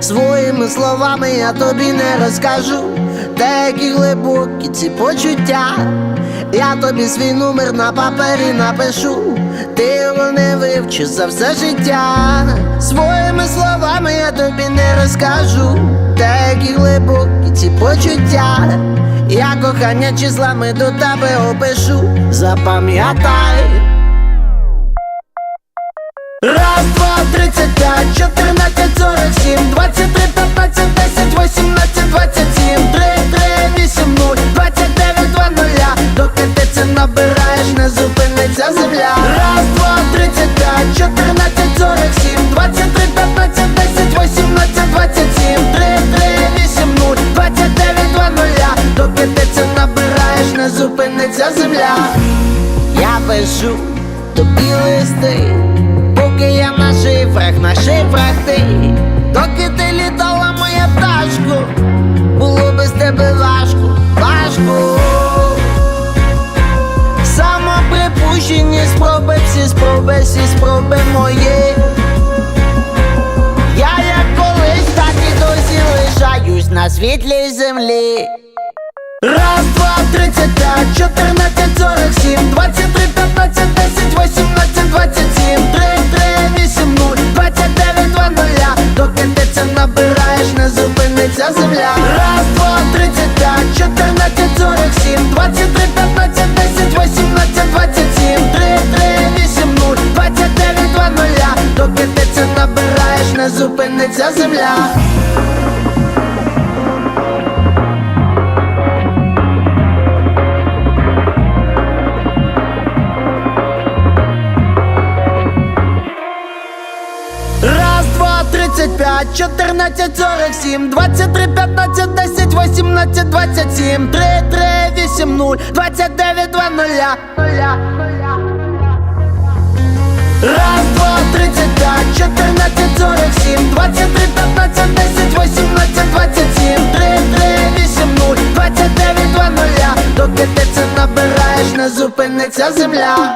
Своїми словами я тобі не розкажу, деякі глибокі ці почуття. Я тобі свій номер на папері напишу, ти його не вивчиш за все життя. Своїми словами я тобі не розкажу, деякі глибокі ці почуття. Я кохання числами до тебе опишу, запам'ятай. Зупиниться земля. Я пишу тобі листи, поки я на шифрах, на шифрах ти, доки ти літала моя пташко, було без тебе важко, важко. Самоприпущені спроби, всі спроби, всі спроби мої. Я як колись, так і досі лишаюсь на світлій землі. Раз, два, тридцять п'ять, чотирнадцять, сорок сім, двадцять три, п'ятнадцять, десять, вісімнадцять, двадцять сім, три, три, вісім, нуль, двадцять дев'ять, два нуля. Доки ти це набираєш, не зупиниться земля. Раз, два, тридцять п'ять, чотирнадцять, сорок сім, двадцять три, п'ятнадцять, десять, вісімнадцять, двадцять сім, три, три, вісім, нуль, двадцять дев'ять, два нуля. Доки ти це набираєш, не зупиниться земля. 14, 47, 23, 15, 10, 18, 27, 3, 3, 8, 0, 29, 2, 0, 0. Раз, два, тридцять пять, чотирнадцять, сорок сім, двадцять три, пятнадцять, десять, восемнадцать, двадцять сім, три, три, вісім, нуль, двадцять дев'ять, два нуля. Доки ти це набираєш, не зупиниться земля.